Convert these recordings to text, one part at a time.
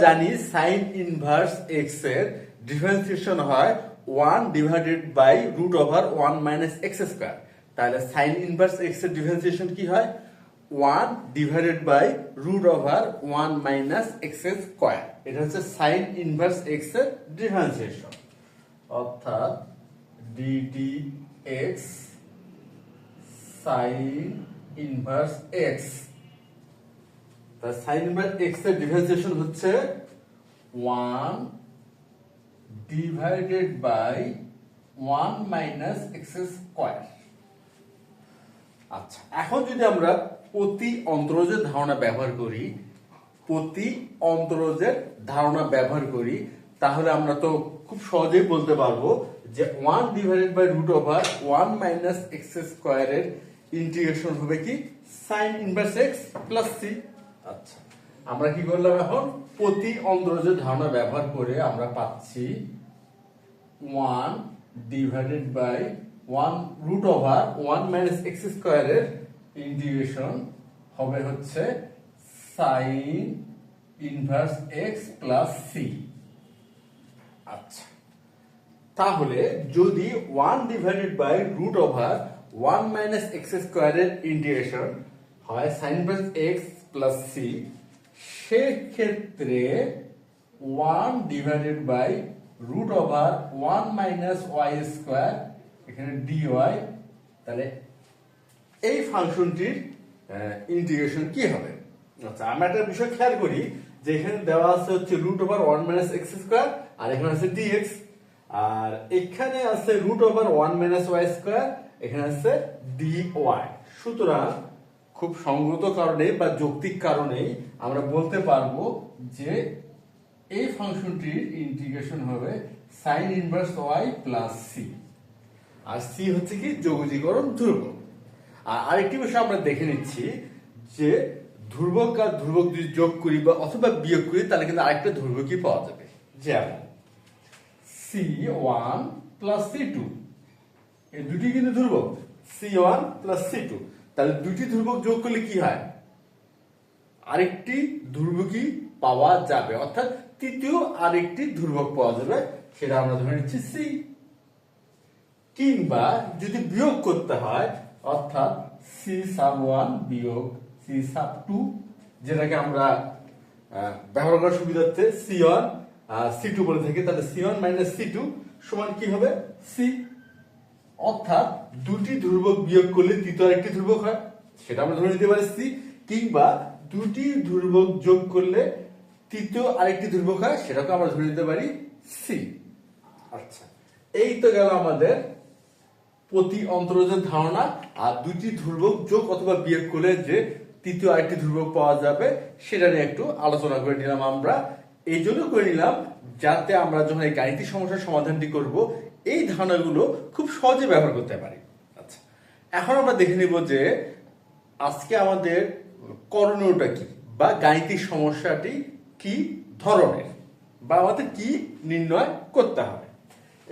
জানি sine inverse এক্সের differentiation হয় one divided by root over one minus X square তাহলে সাইন ইনভার্স এক্সের ডিফারেন্সিয়েশন কি হয়? One divided by root over one minus X square এটা হচ্ছে সাইন ইনভার্স এক্সের ডিফারেন্সিয়েশন অর্থাৎ D D X sine inverse X তার সাইন ইনভার্স এক্সের ডিফারেন্সিয়েশন হচ্ছে one divided by one minus X square আচ্ছা এখন যদি আমরা প্রতি অন্তরজের ধারণা ব্যবহার করি, প্রতি অন্তরজের ধারণা ব্যবহার করি, তাহলে আমরা তো খুব সহজেই বলতে পারব যে one divided by root over one minus X স্কোয়ারের ইন্টিগ্রেশন হবে কি sine inverse X plus C আচ্ছা। আমরা কি করলাম এখন? প্রতি অন্তরজের ধারণা ব্যবহার করে আমরা পাচ্ছি one divided by one root over one minus X স্কোয়ারের ইন্টিগ্রেশন হবে হচ্ছে sine inverse X plus C আচ্ছা। তাহলে যদি one divided by root over one minus X স্কোয়ারের ইন্টিগ্রেশন হয় sine inverse X plus C সেক্ষেত্রে one divided by root over one minus Y square এখানে ডি ওয়াই তাহলে এই ফাংশনটির ইন্টিগ্রেশন কি হবে? আচ্ছা আমরা একটা বিষয় খেয়াল করি যে এখানে দেওয়া আছে হচ্ছে root over one minus X square আর এখানে আছে ডিএক্স আর এখানে আছে root over one minus Y square এখানে আছে ডি ওয়াই সুতরাং খুব সঙ্গত কারণে বা যৌক্তিক কারণেই আমরা বলতে পারব যে এই ফাংশনটির ইন্টিগ্রেশন হবে sine inverse Y plus C আর সি হচ্ছে কি যোগজীকরণ ধ্রুবক। আর আরেকটি বিষয় আমরা দেখে নিচ্ছি যে ধ্রুবক আর ধ্রুবক যদি যোগ করি বা অথবা বিয়োগ করি, তাহলে কিন্তু আরেকটা ধ্রুবকই পাওয়া যাবে। যেমন C one plus C two এই দুটি কিন্তু ধ্রুবক। C one plus C two তাহলে দুটি ধ্রুবক যোগ করলে কি হয়? আরেকটি ধ্রুবকই পাওয়া যাবে। অর্থাৎ তৃতীয় আরেকটি ধ্রুবক পাওয়া যাবে, সেটা আমরা ধরে নিচ্ছি সি কিংবা যদি বিয়োগ করতে হয়, অর্থাৎ সি সাব ওয়ান বিয়োগ সি সাব টু যেটাকে আমরা ব্যবহার করার সুবিধার্থে সি ওয়ান সি টু বলে থাকি, তাহলে C one minus C two সমান কি হবে? সি অর্থাৎ দুটি ধ্রুবক বিয়োগ করলে তৃতীয় আরেকটি ধ্রুবক হয়। সেটা আমরা ধরে নিতে পারি সি কিংবা দুটি ধ্রুবক যোগ করলে তৃতীয় আরেকটি ধ্রুবক হয় সেটাকে আমরা ধরে নিতে পারি সি আচ্ছা এই তো গেল আমাদের প্রতি অন্তরজের ধারণা। আর দুটি ধ্রুবক যোগ অথবা বিয়োগ করলে যে তৃতীয় আরেকটি ধ্রুবক পাওয়া যাবে, সেটা নিয়ে একটু আলোচনা করে নিলাম আমরা। এই জন্য করে নিলাম, যাতে আমরা যখন এই গাণিতিক সমস্যার সমাধানটি করব এই ধারণাগুলো খুব সহজে ব্যবহার করতে পারি। আচ্ছা এখন আমরা দেখে নিব যে আজকে আমাদের করণীয়টা কি বা গাণিতিক সমস্যাটি কি ধরনের বা আমাদের কি নির্ণয় করতে হবে।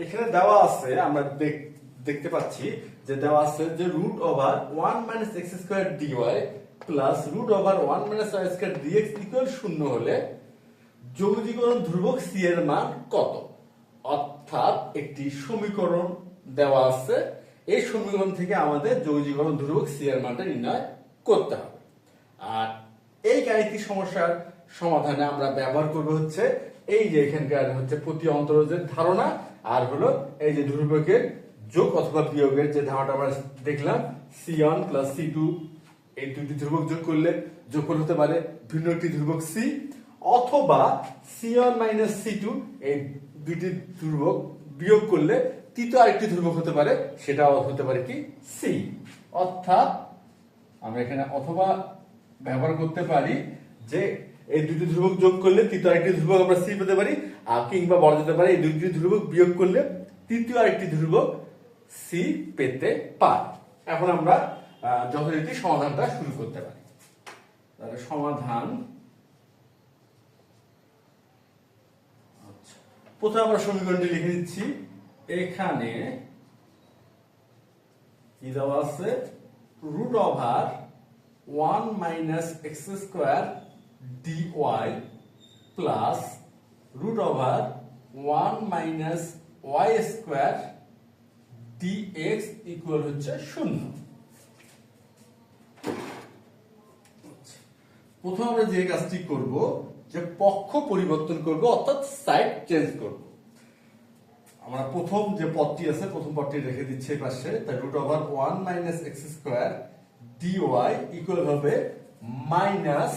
এখানে দেওয়া আছে, আমরা দেখ- দেখতে পাচ্ছি যে দেওয়া আছে যে root over one minus X square DY plus root over one minus Y square DX equal শূন্য হলে যোগজীকরণ ধ্রুবক সি এর মান কত? অর্থাৎ একটি সমীকরণ দেওয়া আছে। এই সমীকরণ থেকে আমাদের যোগজীকরণ ধ্রুবক সি এর মানটা নির্ণয় করতে হবে। আর এই গাণিতিক সমস্যার সমাধানে আমরা ব্যবহার করব হচ্ছে এই যে এখানকার হচ্ছে প্রতি অন্তরজের ধারণা আর হলো এই যে ধ্রুবকের যোগ অথবা বিয়োগের যে ধারণাটা আমরা দেখলাম C one plus C two এই দুটি ধ্রুবক যোগ করলে যোগফল হতে পারে ভিন্ন একটি ধ্রুবক সি অথবা C one minus C two এই দুটি ধ্রুবক বিয়োগ করলে তৃতীয় আরেকটি ধ্রুবক হতে পারে, সেটাও হতে পারে কি? সি অর্থাৎ আমরা এখানে অথবা ব্যবহার করতে পারি যে এই দুটি ধ্রুবক যোগ করলে তৃতীয় আরেকটি ধ্রুবক আমরা সি পেতে পারি আর কিংবা বলা যেতে পারে, এই দুটি ধ্রুবক বিয়োগ করলে তৃতীয় আরেকটি ধ্রুবক সি পেতে পারি। এখন আমরা যথারীতি সমাধানটা শুরু করতে পারি। তাহলে সমাধান আচ্ছা, প্রথমে আমরা সমীকরণটি লিখে দিচ্ছি এখানে কি দেওয়া আছে? Root over one minus x square d y plus root over one minus y square d x equal হচ্ছে শূন্য। প্রথম আমরা যে কাজটি করব যে পক্ষ পরিবর্তন করব, অর্থাৎ সাইড চেঞ্জ করব। আমরা প্রথম যে পদটি আছে, প্রথম পদটি রেখে দিচ্ছি এই পাশে, তাই root over one minus x square d y equal হবে minus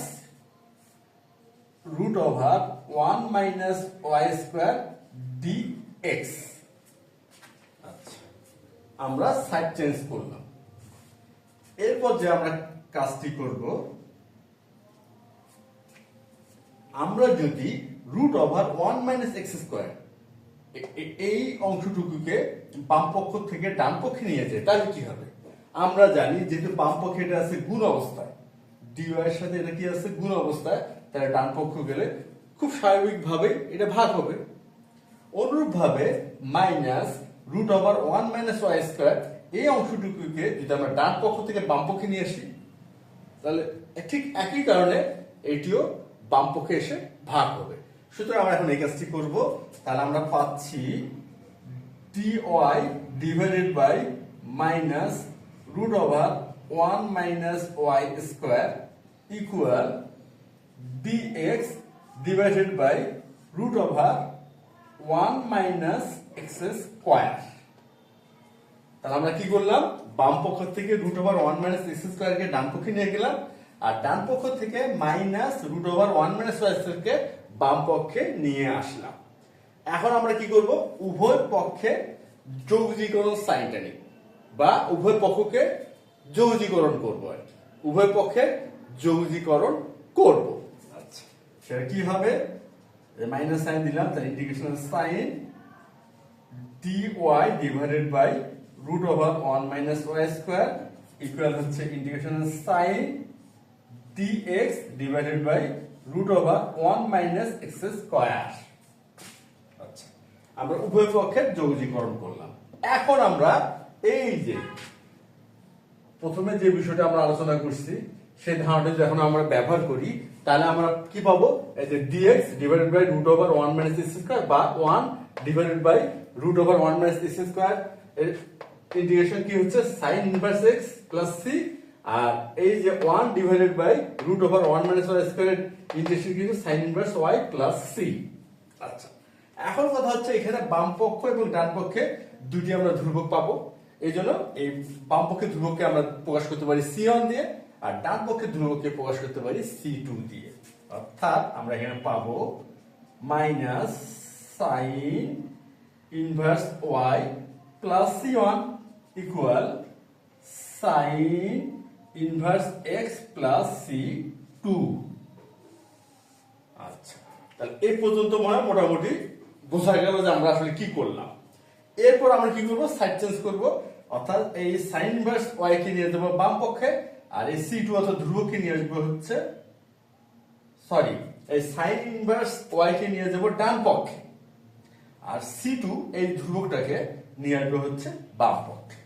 root over one minus y square d x আমরা সাইড চেঞ্জ করলাম। এরপর যে আমরা কাজটি করব আমরা যদি root over one minus x square এই অংশটুকুকে বাম পক্ষ থেকে ডান পক্ষে নিয়ে যায় তাহলে কি হবে? আমরা জানি যেহেতু বাম পক্ষে এটা আছে গুণ অবস্থায় ডিওয়াই এর সাথে এটা কি আছে? গুণ অবস্থায়, তাহলে ডান পক্ষ গেলে খুব স্বাভাবিকভাবে এটা ভাগ হবে। অনুরূপভাবে minus root over one minus y square এই অংশটুকুকে যদি আমরা ডান পক্ষ থেকে বাম পক্ষে নিয়ে আসি, তাহলে ঠিক একই কারণে এটিও বাম পক্ষে এসে ভাগ হবে। সুতরাং আমরা এখন এই কাজটি করব। তাহলে আমরা পাচ্ছি d y divided by minus root over one minus y square equal dx divided by root over 1 minus x square তাহলে আমরা কি করলাম? বাম পক্ষ থেকে root over one minus x স্কোয়ারকে ডান পক্ষে নিয়ে গেলাম। আর ডান পক্ষ থেকে minus root over one minus y স্কোয়ারকে বাম পক্ষে নিয়ে আসলাম। এখন আমরা কি করব? উভয় পক্ষে যৌগীকরণ সাইনটা নিই বা উভয় পক্ষকে যৌগীকরণ করব আর উভয় পক্ষে যৌগীকরণ করব। আচ্ছা। সেটা কি হবে? মাইনাস সাইন দিলাম তার integration sign d y divided by root over one minus y square equal হচ্ছে integration sign dx divided by root over one minus x square আচ্ছা আমরা উভয় পক্ষের যৌগীকরণ করলাম। এখন আমরা এই যে প্রথমে যে বিষয়টা আমরা আলোচনা করছি, সেই ধারণাটা যখন আমরা ব্যবহার করি, তাহলে আমরা কি পাবো? এই যে dx divided by root over one minus x square বা one divided by root over one minus x square এর ইন্টিগ্রেশন কি হচ্ছে? Sine inverse x plus c আর এই যে one divided by root over one minus y square integration কি হচ্ছে sine inverse y plus c আচ্ছা এখন কথা হচ্ছে এখানে বাম পক্ষ এবং ডান পক্ষে দুটি আমরা ধ্রুবক পাবো। এই জন্য এই বাম পক্ষে ধ্রুবককে আমরা প্রকাশ করতে পারি সি ওয়ান দিয়ে, আর ডান পক্ষে ধ্রুবককে প্রকাশ করতে পারি সি টু দিয়ে। অর্থাৎ আমরা এখানে পাবো minus sine inverse y plus c one equal sine inverse x plus c two আচ্ছা তাহলে এই পর্যন্ত মনে মোটামুটি বোঝা গেল যে আমরা আসলে কি করলাম। এরপর আমরা কি করব? সাইড চেঞ্জ করব। অর্থাৎ এই সাইন ইনভার্স ওয়াই কে নিয়ে যাব বাম পক্ষে, আর এই সি টু অর্থাৎ ধ্রুবককে নিয়ে আসব হচ্ছে সরি এই সাইন ইনভার্স ওয়াই কে নিয়ে যাব ডান পক্ষে, আর সি টু এই ধ্রুবকটাকে নিয়ে আসব হচ্ছে বাম পক্ষে।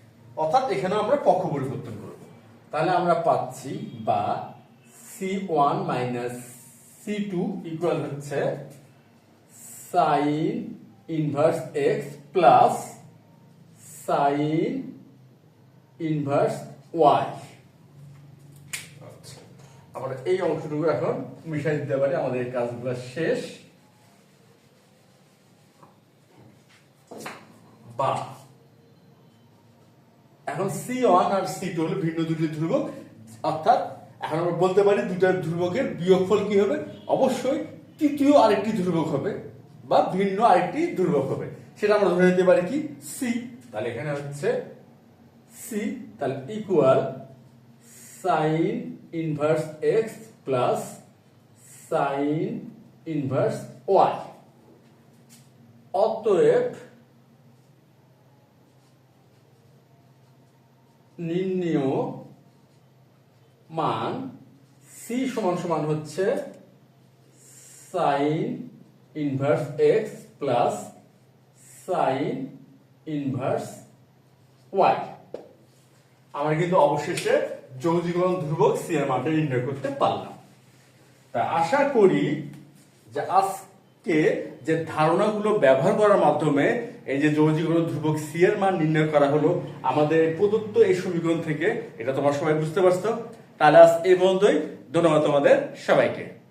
অর্থাৎ এখানে আমরা পক্ষ পরিবর্তন তাহলে আমরা পাচ্ছি বা c one minus c two equal হচ্ছে sine inverse x plus sine inverse y আমরা এই অংশটুকু এখন মিশাই দিতে পারি, আমাদের কাজগুলো শেষ। বা এখন সি ওয়ান আর সি টু হলো ভিন্ন দুটি ধ্রুবক, অর্থাৎ এখন আমরা বলতে পারি দুটা ধ্রুবকের বিয়োগফল কি হবে? অবশ্যই তৃতীয় আরেকটি ধ্রুবক হবে বা ভিন্ন আরেকটি ধ্রুবক হবে। সেটা আমরা ধরে নিতে পারি কি? সি তাহলে এখানে হচ্ছে সি তাহলে equal sine inverse x plus sine inverse y অতএব নির্ণীয় মান সি সমান সমান হচ্ছে sine inverse x plus sine inverse y আমরা কিন্তু অবশেষে যৌগীকরণ ধ্রুবক সি এর মানটা নির্ণয় করতে পারলাম। তা আশা করি যে আজকে যে ধারণাগুলো ব্যবহার করার মাধ্যমে এই যে যৌজিগুলো ধ্রুবক সি এর মান নির্ণয় করা হলো, আমাদের প্রদত্ত এই সমীকরণ থেকে, এটা তোমার সবাই বুঝতে পারছ। তাহলে আজ এই পর্যন্তই। ধন্যবাদ তোমাদের সবাইকে।